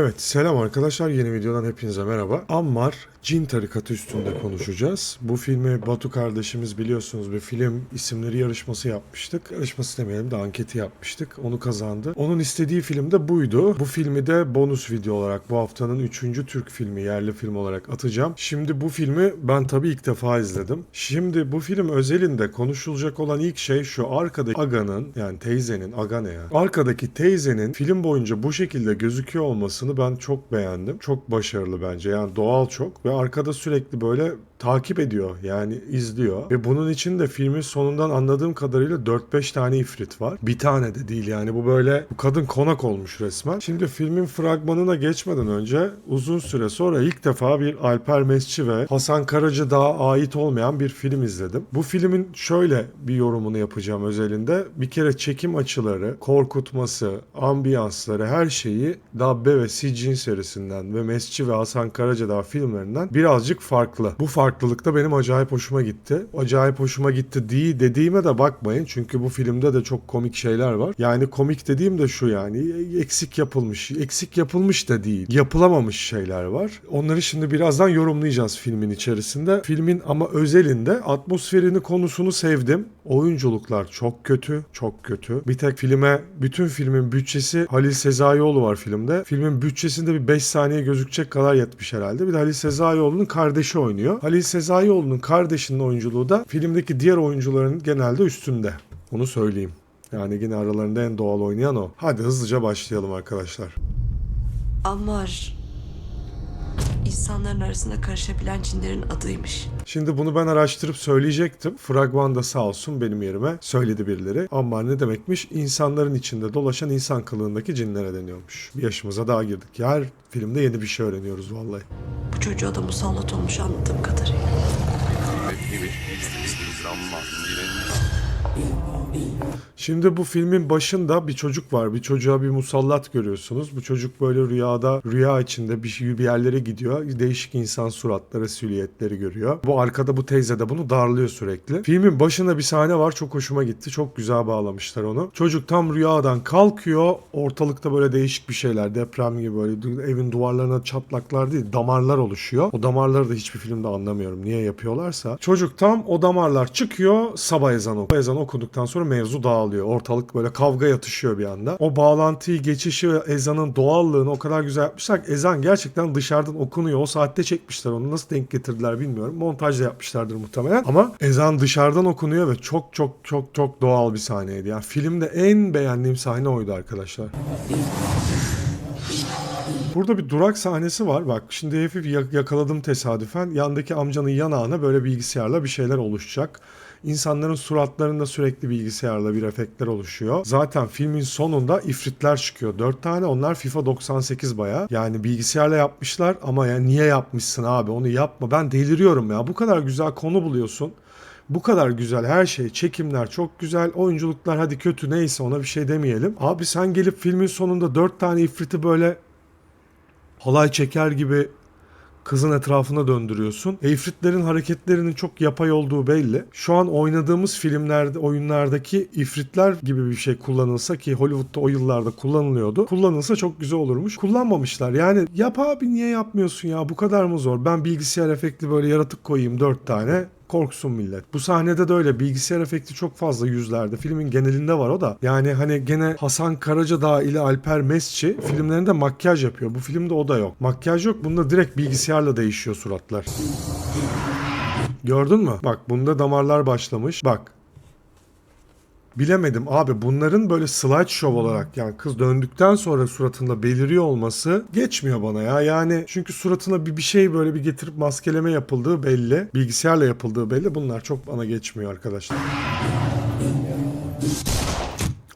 Evet selam arkadaşlar yeni videodan hepinize merhaba. Ammar Cin tarikatı üstünde konuşacağız. Bu filmi Batu kardeşimiz biliyorsunuz bir film isimleri yarışması yapmıştık. Yarışması demeyelim de anketi yapmıştık. Onu kazandı. Onun istediği film de buydu. Bu filmi de bonus video olarak bu haftanın 3. Türk filmi yerli film olarak atacağım. Şimdi bu filmi ben tabii ilk defa izledim. Şimdi bu film özelinde konuşulacak olan ilk şey şu arkadaki Aga'nın yani teyzenin Aga ne ya? Arkadaki teyzenin film boyunca bu şekilde gözüküyor olmasını ben çok beğendim. Çok başarılı bence. Yani doğal çok ve arkada sürekli böyle takip ediyor yani izliyor ve bunun için de filmin sonundan anladığım kadarıyla 4-5 tane ifrit var. Bir tane de değil yani bu böyle bu kadın konak olmuş resmen. Şimdi filmin fragmanına geçmeden önce uzun süre sonra ilk defa bir Alper Mesci ve Hasan Karacadağ'a ait olmayan bir film izledim. Bu filmin şöyle bir yorumunu yapacağım özelinde. Bir kere çekim açıları, korkutması, ambiyansları her şeyi Dabbe ve Sicin serisinden ve Mesci ve Hasan Karacadağ filmlerinden birazcık farklı. Bu farklılık da benim acayip hoşuma gitti. Acayip hoşuma gitti diye dediğime de bakmayın. Çünkü bu filmde de çok komik şeyler var. Yani komik dediğim de şu yani eksik yapılmış. Eksik yapılmış da değil. Yapılamamış şeyler var. Onları şimdi birazdan yorumlayacağız filmin içerisinde. Filmin ama özelinde atmosferini konusunu sevdim. Oyunculuklar çok kötü. Çok kötü. Bir tek filme bütün filmin bütçesi Halil Sezaioğlu var filmde. Filmin bütçesinde bir 5 saniye gözükecek kadar yetmiş herhalde. Bir de Halil Sezaioğlu'nun kardeşi oynuyor. Halil Sezaioğlu'nun kardeşinin oyunculuğu da filmdeki diğer oyuncuların genelde üstünde. Onu söyleyeyim. Yani yine aralarında en doğal oynayan o. Hadi hızlıca başlayalım arkadaşlar. Ammar insanların arasında karışabilen cinlerin adıymış. Şimdi bunu ben araştırıp söyleyecektim. Fragman da sağ olsun benim yerime söyledi birileri. Ama ne demekmiş? İnsanların içinde dolaşan insan kılığındaki cinlere deniyormuş. Bir yaşımıza daha girdik. Her filmde yeni bir şey öğreniyoruz vallahi. Bu çocuğa da musallat olmuş anladığım kadarıyla. Şimdi bu filmin başında bir çocuk var. Bir çocuğa bir musallat görüyorsunuz. Bu çocuk böyle rüyada, rüya içinde bir, şey, bir yerlere gidiyor. Değişik insan suratları, silüetleri görüyor. Bu arkada bu teyze de bunu darlıyor sürekli. Filmin başında bir sahne var. Çok hoşuma gitti. Çok güzel bağlamışlar onu. Çocuk tam rüyadan kalkıyor. Ortalıkta böyle değişik bir şeyler. Deprem gibi böyle evin duvarlarına çatlaklar değil, damarlar oluşuyor. O damarları da hiçbir filmde anlamıyorum. Niye yapıyorlarsa. Çocuk tam o damarlar çıkıyor. Sabah ezanı okuyor. Ezan okuduktan sonra mevzu dağılıyor. Ortalık böyle kavga yatışıyor bir anda. O bağlantıyı, geçişi ve ezanın doğallığını o kadar güzel yapmışlar ezan gerçekten dışarıdan okunuyor. O saatte çekmişler onu. Nasıl denk getirdiler bilmiyorum. Montajda yapmışlardır muhtemelen. Ama ezan dışarıdan okunuyor ve çok çok çok çok doğal bir sahneydi. Yani filmde en beğendiğim sahne oydu arkadaşlar. Burada bir durak sahnesi var. Bak şimdi hafif yak- yakaladım tesadüfen. Yandaki amcanın yanağına böyle bilgisayarla bir şeyler oluşacak. İnsanların suratlarında sürekli bilgisayarla bir efektler oluşuyor. Zaten filmin sonunda ifritler çıkıyor. 4 tane onlar FIFA 98 baya. Yani bilgisayarla yapmışlar ama ya niye yapmışsın abi onu yapma. Ben deliriyorum ya. Bu kadar güzel konu buluyorsun. Bu kadar güzel her şey, çekimler çok güzel, oyunculuklar hadi kötü neyse ona bir şey demeyelim. Abi sen gelip filmin sonunda 4 tane ifriti böyle halay çeker gibi kızın etrafına döndürüyorsun. İfritlerin hareketlerinin çok yapay olduğu belli. Şu an oynadığımız filmlerde, oyunlardaki ifritler gibi bir şey kullanılsa ki Hollywood'da o yıllarda kullanılıyordu. Kullanılsa çok güzel olurmuş. Kullanmamışlar. Yani yap abi niye yapmıyorsun ya? Bu kadar mı zor? Ben bilgisayar efektli böyle yaratık koyayım 4 tane korksun millet. Bu sahnede de öyle bilgisayar efekti çok fazla yüzlerde. Filmin genelinde var o da. Yani hani gene Hasan Karacadağ ile Alper Mesci filmlerinde makyaj yapıyor. Bu filmde o da yok. Makyaj yok. Bunda direkt bilgisayarla değişiyor suratlar. Gördün mü? Bak bunda damarlar başlamış. Bak Bilemedim abi bunların böyle slide show olarak yani kız döndükten sonra suratında beliriyor olması geçmiyor bana ya. Yani çünkü suratına bir bir şey böyle bir getirip maskeleme yapıldığı belli. Bilgisayarla yapıldığı belli. Bunlar çok bana geçmiyor arkadaşlar.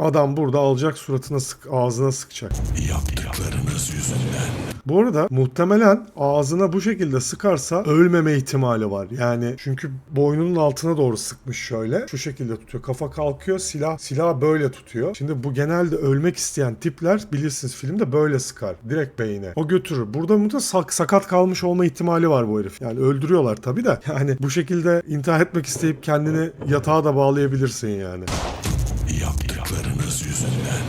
Adam burada alacak suratına sık ağzına sıkacak. Yaptıklarınız yüzünden Bu arada muhtemelen ağzına bu şekilde sıkarsa ölmeme ihtimali var. Yani çünkü boynunun altına doğru sıkmış şöyle. Şu şekilde tutuyor. Kafa kalkıyor silah silah böyle tutuyor. Şimdi bu genelde ölmek isteyen tipler bilirsiniz filmde böyle sıkar. Direkt beyine. O götürür. Burada mutlaka sak, sakat kalmış olma ihtimali var bu herif. Yani öldürüyorlar tabii de. Yani bu şekilde intihar etmek isteyip kendini yatağa da bağlayabilirsin yani. Yaptıklarınız yüzünden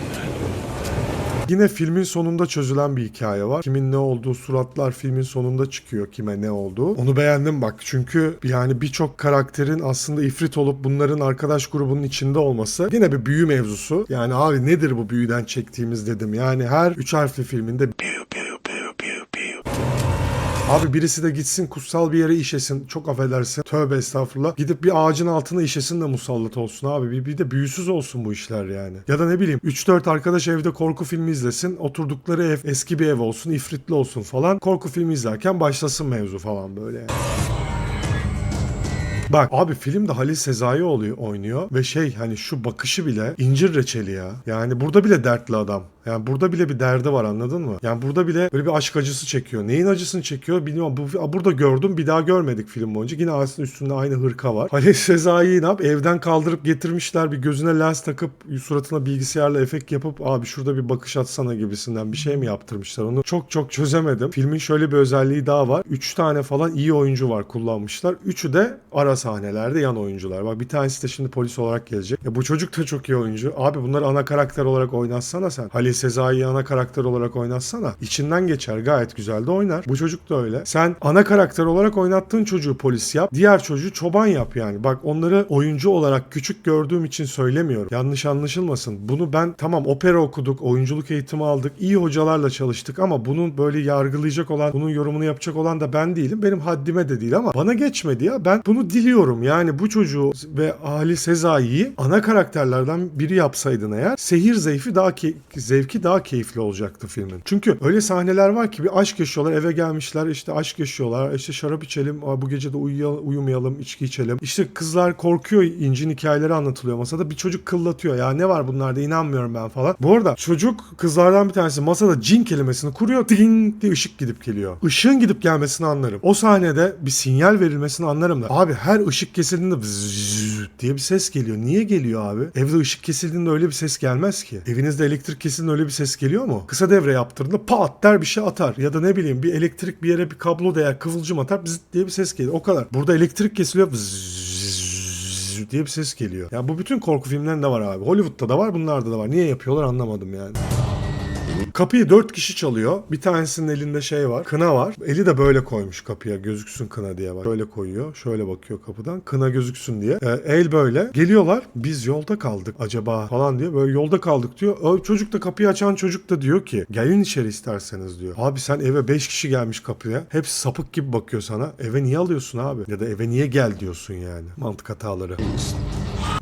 Yine filmin sonunda çözülen bir hikaye var. Kimin ne olduğu suratlar filmin sonunda çıkıyor kime ne olduğu. Onu beğendim bak çünkü yani birçok karakterin aslında ifrit olup bunların arkadaş grubunun içinde olması yine bir büyü mevzusu. Yani abi nedir bu büyüden çektiğimiz dedim. Yani her üç harfli filminde pew pew. Abi birisi de gitsin kutsal bir yere işesin. Çok affedersin. Tövbe estağfurullah. Gidip bir ağacın altına işesin de musallat olsun abi. Bir, bir de büyüsüz olsun bu işler yani. Ya da ne bileyim 3-4 arkadaş evde korku filmi izlesin. Oturdukları ev eski bir ev olsun. ifritli olsun falan. Korku filmi izlerken başlasın mevzu falan böyle yani. Bak abi filmde Halil Sezai oluyor, oynuyor ve şey hani şu bakışı bile incir reçeli ya. Yani burada bile dertli adam. Yani burada bile bir derdi var anladın mı? Yani burada bile böyle bir aşk acısı çekiyor. Neyin acısını çekiyor bilmiyorum. Bu, burada gördüm bir daha görmedik film boyunca. Yine aslında üstünde aynı hırka var. Halil Sezai'yi ne yap? Evden kaldırıp getirmişler. Bir gözüne lens takıp suratına bilgisayarla efekt yapıp abi şurada bir bakış atsana gibisinden bir şey mi yaptırmışlar? Onu çok çok çözemedim. Filmin şöyle bir özelliği daha var. Üç tane falan iyi oyuncu var kullanmışlar. Üçü de ara sahnelerde yan oyuncular. Bak bir tanesi de şimdi polis olarak gelecek. Ya bu çocuk da çok iyi oyuncu. Abi bunları ana karakter olarak oynatsana sen. Halil Sezai'yi ana karakter olarak oynatsana. İçinden geçer. Gayet güzel de oynar. Bu çocuk da öyle. Sen ana karakter olarak oynattığın çocuğu polis yap. Diğer çocuğu çoban yap yani. Bak onları oyuncu olarak küçük gördüğüm için söylemiyorum. Yanlış anlaşılmasın. Bunu ben tamam opera okuduk, oyunculuk eğitimi aldık, iyi hocalarla çalıştık ama bunun böyle yargılayacak olan, bunun yorumunu yapacak olan da ben değilim. Benim haddime de değil ama bana geçmedi ya. Ben bunu diliyorum. Yani bu çocuğu ve Ali Sezai'yi ana karakterlerden biri yapsaydın eğer sehir zevki daha ki zevki daha keyifli olacaktı filmin. Çünkü öyle sahneler var ki bir aşk yaşıyorlar, eve gelmişler işte aşk yaşıyorlar. işte şarap içelim, bu gece de uyuya- uyumayalım, içki içelim. İşte kızlar korkuyor, incin hikayeleri anlatılıyor masada. Bir çocuk kıllatıyor. Ya ne var bunlarda inanmıyorum ben falan. Bu arada çocuk kızlardan bir tanesi masada cin kelimesini kuruyor. Ding diye ışık gidip geliyor. Işığın gidip gelmesini anlarım. O sahnede bir sinyal verilmesini anlarım da. Abi her ışık kesildiğinde diye bir ses geliyor. Niye geliyor abi? Evde ışık kesildiğinde öyle bir ses gelmez ki. Evinizde elektrik kesildiğinde öyle bir ses geliyor mu? Kısa devre yaptırdığında pat der bir şey atar. Ya da ne bileyim bir elektrik bir yere bir kablo değer kıvılcım atar bzzz diye bir ses geliyor. O kadar. Burada elektrik kesiliyor. Vzzz diye bir ses geliyor. Ya bu bütün korku filmlerinde var abi. Hollywood'da da var, bunlarda da var. Niye yapıyorlar anlamadım yani. Kapıyı dört kişi çalıyor. Bir tanesinin elinde şey var. Kına var. Eli de böyle koymuş kapıya. Gözüksün kına diye var. Böyle koyuyor. Şöyle bakıyor kapıdan. Kına gözüksün diye. Ee, el böyle. Geliyorlar. Biz yolda kaldık acaba falan diye. Böyle yolda kaldık diyor. O çocuk da kapıyı açan çocuk da diyor ki gelin içeri isterseniz diyor. Abi sen eve beş kişi gelmiş kapıya. Hepsi sapık gibi bakıyor sana. Eve niye alıyorsun abi? Ya da eve niye gel diyorsun yani. Mantık hataları.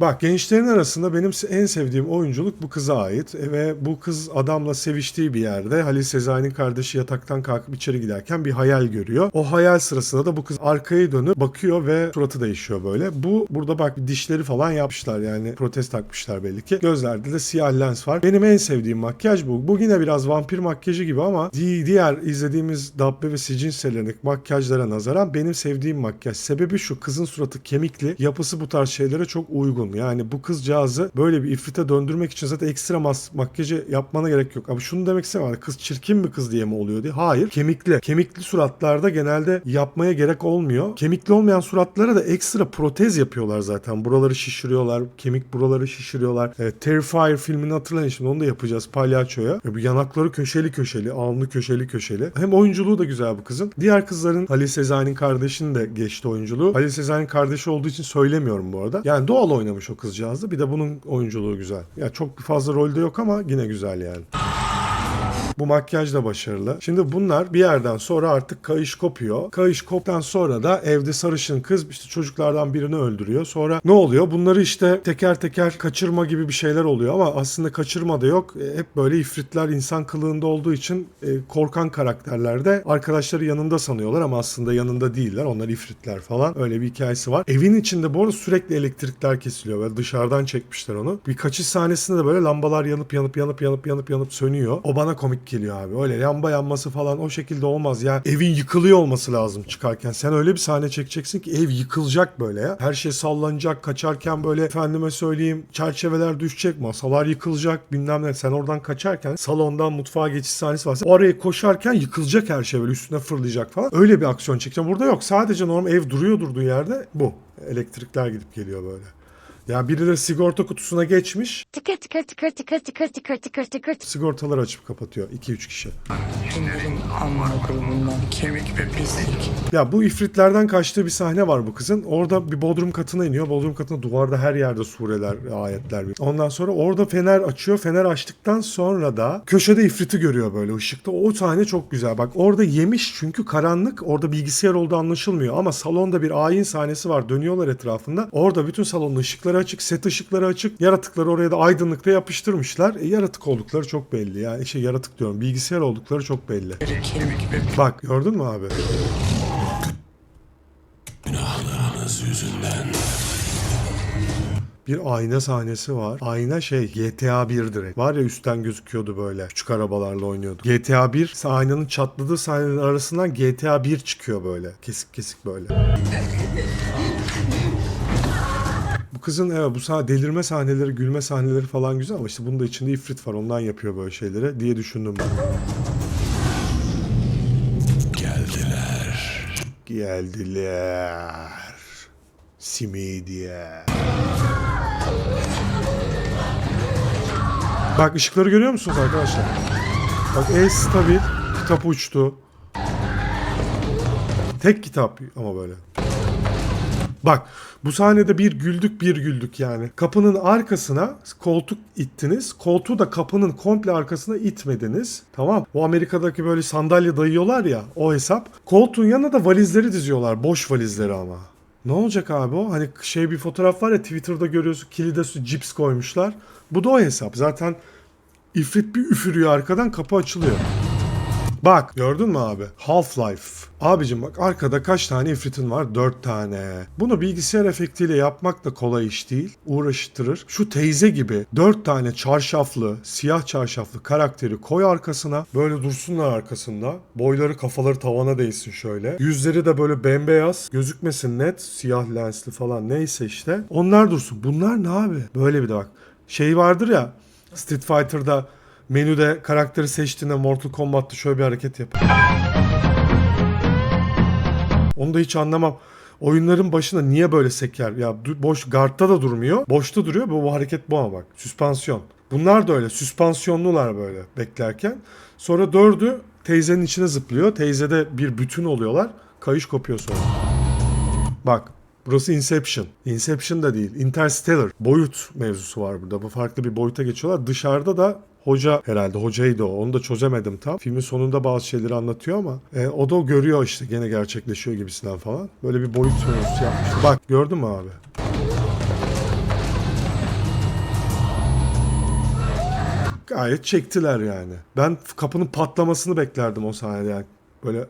Bak gençlerin arasında benim en sevdiğim oyunculuk bu kıza ait E, ve bu kız adamla seviştiği bir yerde Halil Sezai'nin kardeşi yataktan kalkıp içeri giderken bir hayal görüyor. O hayal sırasında da bu kız arkaya dönüp bakıyor ve suratı değişiyor böyle. Bu burada bak dişleri falan yapmışlar yani protez takmışlar belli ki. Gözlerde de siyah lens var. Benim en sevdiğim makyaj bu. Bu yine biraz vampir makyajı gibi ama di- diğer izlediğimiz Dabbe ve Sicin serilerindeki makyajlara nazaran benim sevdiğim makyaj. Sebebi şu kızın suratı kemikli. Yapısı bu tarz şeylere çok uygun. Yani bu kızcağızı böyle bir ifrite döndürmek için zaten ekstra mas- makyajı yapmana gerek yok. Ama şunu demek istemiyorum. Kız çirkin bir kız diye mi oluyor diye. Hayır. Kemikli. Kemikli suratlarda genelde yapmaya gerek olmuyor. Kemikli olmayan suratlara da ekstra protez yapıyorlar zaten. Buraları şişiriyorlar. Kemik buraları şişiriyorlar. E, Terrifier filmini hatırlayın şimdi onu da yapacağız palyaçoya. E, bu yanakları köşeli köşeli, alnı köşeli köşeli. Hem oyunculuğu da güzel bu kızın. Diğer kızların Halil Sezai'nin kardeşinin de geçti oyunculuğu. Halil Sezai'nin kardeşi olduğu için söylemiyorum bu arada. Yani doğal oynamış o kızcağız da. Bir de bunun oyunculuğu güzel. Ya çok fazla rolde yok ama yine güzel yani. Bu makyaj da başarılı. Şimdi bunlar bir yerden sonra artık kayış kopuyor. Kayış koptan sonra da evde sarışın kız işte çocuklardan birini öldürüyor. Sonra ne oluyor? Bunları işte teker teker kaçırma gibi bir şeyler oluyor ama aslında kaçırma da yok. E, hep böyle ifritler insan kılığında olduğu için e, korkan karakterlerde arkadaşları yanında sanıyorlar ama aslında yanında değiller. Onlar ifritler falan. Öyle bir hikayesi var. Evin içinde bu arada sürekli elektrikler kesiliyor ve dışarıdan çekmişler onu. Bir kaçış sahnesinde de böyle lambalar yanıp yanıp yanıp yanıp yanıp yanıp sönüyor. O bana komik geliyor abi. Öyle lamba yanması falan o şekilde olmaz ya. Evin yıkılıyor olması lazım çıkarken. Sen öyle bir sahne çekeceksin ki ev yıkılacak böyle ya. Her şey sallanacak. Kaçarken böyle efendime söyleyeyim çerçeveler düşecek. Masalar yıkılacak bilmem ne. Sen oradan kaçarken salondan mutfağa geçiş sahnesi var. Oraya koşarken yıkılacak her şey böyle üstüne fırlayacak falan. Öyle bir aksiyon çekeceğim. Burada yok. Sadece normal ev duruyor durduğu yerde bu. Elektrikler gidip geliyor böyle. Yani biri de sigorta kutusuna geçmiş. Tıkır tıkır tıkır tıkır tıkır tıkır tıkır tıkır. Sigortaları açıp kapatıyor 2-3 kişi. Şunların amar kurumundan kemik ve pislik. Ya bu ifritlerden kaçtığı bir sahne var bu kızın. Orada bir bodrum katına iniyor. Bodrum katına duvarda her yerde sureler, ayetler. Ondan sonra orada fener açıyor. Fener açtıktan sonra da köşede ifriti görüyor böyle ışıkta. O sahne çok güzel. Bak orada yemiş çünkü karanlık. Orada bilgisayar olduğu anlaşılmıyor. Ama salonda bir ayin sahnesi var. Dönüyorlar etrafında. Orada bütün salonun ışıkları açık. Set ışıkları açık. Yaratıkları oraya da aydınlıkta yapıştırmışlar. E, yaratık oldukları çok belli. Yani şey yaratık diyorum. Bilgisayar oldukları çok belli. Bak gördün mü abi? Günahlarınız yüzünden Bir ayna sahnesi var. Ayna şey GTA 1 direkt. Var ya üstten gözüküyordu böyle. Küçük arabalarla oynuyordu. GTA 1 aynanın çatladığı sahnelerin arasından GTA 1 çıkıyor böyle. Kesik kesik böyle. Bu kızın evet bu sahne delirme sahneleri, gülme sahneleri falan güzel ama işte bunun da içinde ifrit var. Ondan yapıyor böyle şeyleri diye düşündüm ben. geldiler. Geldiler. Simidye. Bak ışıkları görüyor musunuz arkadaşlar? Bak el stabil. Kitap uçtu. Tek kitap ama böyle. Bak bu sahnede bir güldük bir güldük yani. Kapının arkasına koltuk ittiniz. Koltuğu da kapının komple arkasına itmediniz. Tamam. Bu Amerika'daki böyle sandalye dayıyorlar ya o hesap. Koltuğun yanına da valizleri diziyorlar. Boş valizleri ama. Ne olacak abi o? Hani şey bir fotoğraf var ya Twitter'da görüyorsun kilide su cips koymuşlar. Bu da o hesap. Zaten ifrit bir üfürüyor arkadan kapı açılıyor. Bak gördün mü abi? Half-Life. Abicim bak arkada kaç tane ifritin var? 4 tane. Bunu bilgisayar efektiyle yapmak da kolay iş değil. Uğraştırır. Şu teyze gibi 4 tane çarşaflı, siyah çarşaflı karakteri koy arkasına. Böyle dursunlar arkasında. Boyları kafaları tavana değsin şöyle. Yüzleri de böyle bembeyaz. Gözükmesin net. Siyah lensli falan neyse işte. Onlar dursun. Bunlar ne abi? Böyle bir de bak. Şey vardır ya Street Fighter'da menüde karakteri seçtiğinde Mortal Kombat'ta şöyle bir hareket yap. Onu da hiç anlamam. Oyunların başında niye böyle seker? Ya boş guardta da durmuyor. Boşta duruyor. Bu, bu hareket bu ama bak. Süspansiyon. Bunlar da öyle. Süspansiyonlular böyle beklerken. Sonra dördü teyzenin içine zıplıyor. Teyzede bir bütün oluyorlar. Kayış kopuyor sonra. Bak burası Inception. Inception da değil. Interstellar. Boyut mevzusu var burada. Bu farklı bir boyuta geçiyorlar. Dışarıda da hoca herhalde hocaydı o. Onu da çözemedim tam. Filmin sonunda bazı şeyleri anlatıyor ama e, o da görüyor işte gene gerçekleşiyor gibisinden falan. Böyle bir boyut mevzusu yapmıştı. Bak gördün mü abi? Gayet çektiler yani. Ben kapının patlamasını beklerdim o sahnede yani. Böyle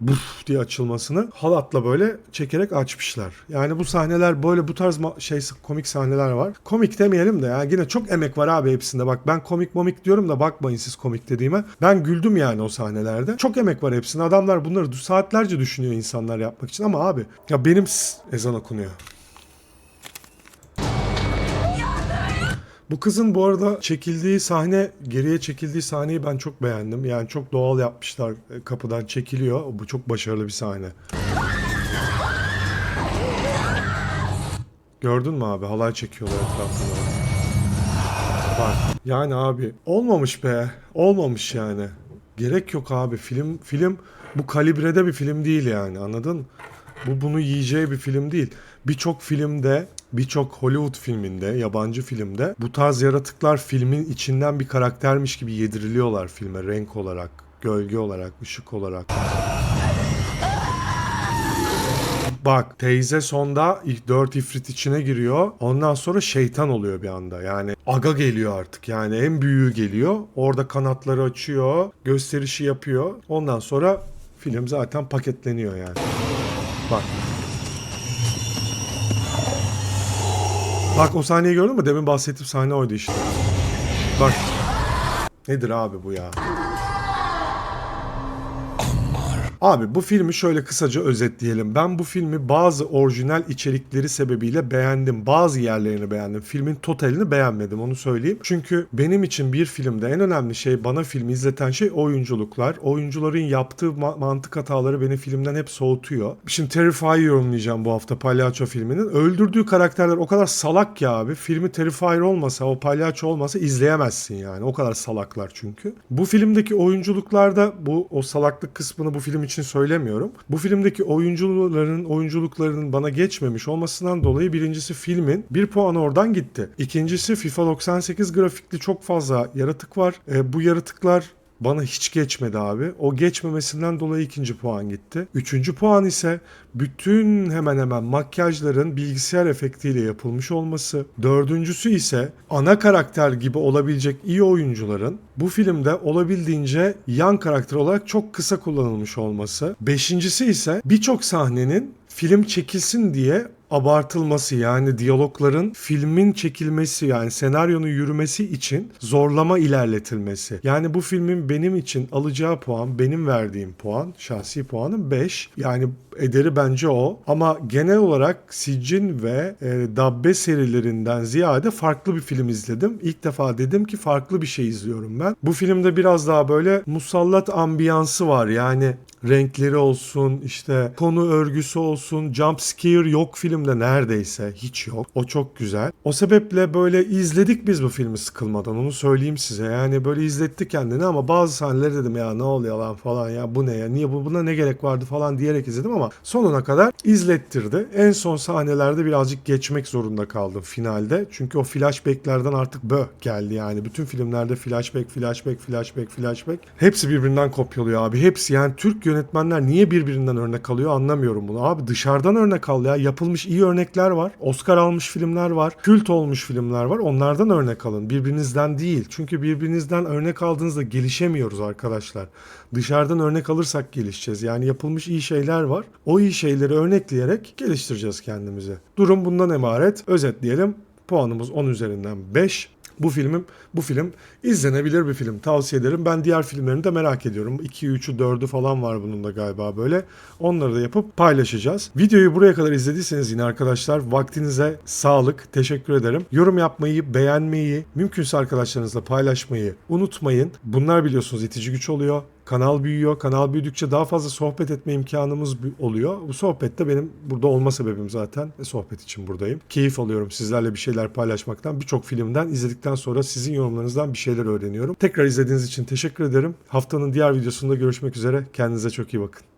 buf diye açılmasını halatla böyle çekerek açmışlar. Yani bu sahneler böyle bu tarz şey komik sahneler var. Komik demeyelim de ya yine çok emek var abi hepsinde. Bak ben komik momik diyorum da bakmayın siz komik dediğime. Ben güldüm yani o sahnelerde. Çok emek var hepsinde. Adamlar bunları saatlerce düşünüyor insanlar yapmak için ama abi ya benim ezan okunuyor. Bu kızın bu arada çekildiği sahne, geriye çekildiği sahneyi ben çok beğendim. Yani çok doğal yapmışlar. E, Kapıdan çekiliyor. Bu çok başarılı bir sahne. Gördün mü abi? Halay çekiyorlar etrafında. Bak. Yani abi olmamış be. Olmamış yani. Gerek yok abi. Film film bu kalibrede bir film değil yani. Anladın? Bu bunu yiyeceği bir film değil. Birçok filmde, birçok Hollywood filminde, yabancı filmde bu tarz yaratıklar filmin içinden bir karaktermiş gibi yediriliyorlar filme renk olarak, gölge olarak, ışık olarak. Bak teyze sonda ilk dört ifrit içine giriyor. Ondan sonra şeytan oluyor bir anda. Yani aga geliyor artık. Yani en büyüğü geliyor. Orada kanatları açıyor. Gösterişi yapıyor. Ondan sonra film zaten paketleniyor yani. Bak. Bak o sahneyi gördün mü? Demin bahsettiğim sahne oydu işte. Bak. Nedir abi bu ya? Abi bu filmi şöyle kısaca özetleyelim. Ben bu filmi bazı orijinal içerikleri sebebiyle beğendim. Bazı yerlerini beğendim. Filmin totalini beğenmedim onu söyleyeyim. Çünkü benim için bir filmde en önemli şey bana filmi izleten şey oyunculuklar. Oyuncuların yaptığı ma- mantık hataları beni filmden hep soğutuyor. Şimdi Terrifier'ı yorumlayacağım bu hafta palyaço filminin. Öldürdüğü karakterler o kadar salak ki abi. Filmi Terrifier olmasa, o palyaço olmasa izleyemezsin yani. O kadar salaklar çünkü. Bu filmdeki oyunculuklarda bu o salaklık kısmını bu film için söylemiyorum. Bu filmdeki oyuncuların oyunculuklarının bana geçmemiş olmasından dolayı birincisi filmin bir puan oradan gitti. İkincisi FIFA 98 grafikli çok fazla yaratık var. E, bu yaratıklar bana hiç geçmedi abi. O geçmemesinden dolayı ikinci puan gitti. Üçüncü puan ise bütün hemen hemen makyajların bilgisayar efektiyle yapılmış olması. Dördüncüsü ise ana karakter gibi olabilecek iyi oyuncuların bu filmde olabildiğince yan karakter olarak çok kısa kullanılmış olması. Beşincisi ise birçok sahnenin film çekilsin diye abartılması yani diyalogların filmin çekilmesi yani senaryonun yürümesi için zorlama ilerletilmesi. Yani bu filmin benim için alacağı puan, benim verdiğim puan, şahsi puanım 5. Yani ederi bence o. Ama genel olarak Siccin ve e, Dabbe serilerinden ziyade farklı bir film izledim. İlk defa dedim ki farklı bir şey izliyorum ben. Bu filmde biraz daha böyle musallat ambiyansı var. Yani renkleri olsun, işte konu örgüsü olsun, jump scare yok filmde neredeyse hiç yok. O çok güzel. O sebeple böyle izledik biz bu filmi sıkılmadan onu söyleyeyim size. Yani böyle izletti kendini ama bazı sahneleri dedim ya ne oluyor lan falan ya bu ne ya niye bu buna ne gerek vardı falan diyerek izledim ama sonuna kadar izlettirdi. En son sahnelerde birazcık geçmek zorunda kaldım finalde. Çünkü o flashbacklerden artık bö geldi yani. Bütün filmlerde flashback, flashback, flashback, flashback. Hepsi birbirinden kopyalıyor abi. Hepsi yani Türk yönetmenler niye birbirinden örnek alıyor anlamıyorum bunu. Abi dışarıdan örnek al ya. Yapılmış iyi örnekler var. Oscar almış filmler var. Kült olmuş filmler var. Onlardan örnek alın. Birbirinizden değil. Çünkü birbirinizden örnek aldığınızda gelişemiyoruz arkadaşlar. Dışarıdan örnek alırsak gelişeceğiz. Yani yapılmış iyi şeyler var. O iyi şeyleri örnekleyerek geliştireceğiz kendimizi. Durum bundan emaret. Özetleyelim. Puanımız 10 üzerinden 5. Bu filmim bu film izlenebilir bir film. Tavsiye ederim. Ben diğer filmlerini de merak ediyorum. 2, 3'ü, 4'ü falan var bunun da galiba böyle. Onları da yapıp paylaşacağız. Videoyu buraya kadar izlediyseniz yine arkadaşlar vaktinize sağlık. Teşekkür ederim. Yorum yapmayı, beğenmeyi, mümkünse arkadaşlarınızla paylaşmayı unutmayın. Bunlar biliyorsunuz itici güç oluyor. Kanal büyüyor. Kanal büyüdükçe daha fazla sohbet etme imkanımız oluyor. Bu sohbet de benim burada olma sebebim zaten. Ve sohbet için buradayım. Keyif alıyorum sizlerle bir şeyler paylaşmaktan. Birçok filmden izledikten sonra sizin yorumlarınızdan bir şeyler öğreniyorum. Tekrar izlediğiniz için teşekkür ederim. Haftanın diğer videosunda görüşmek üzere. Kendinize çok iyi bakın.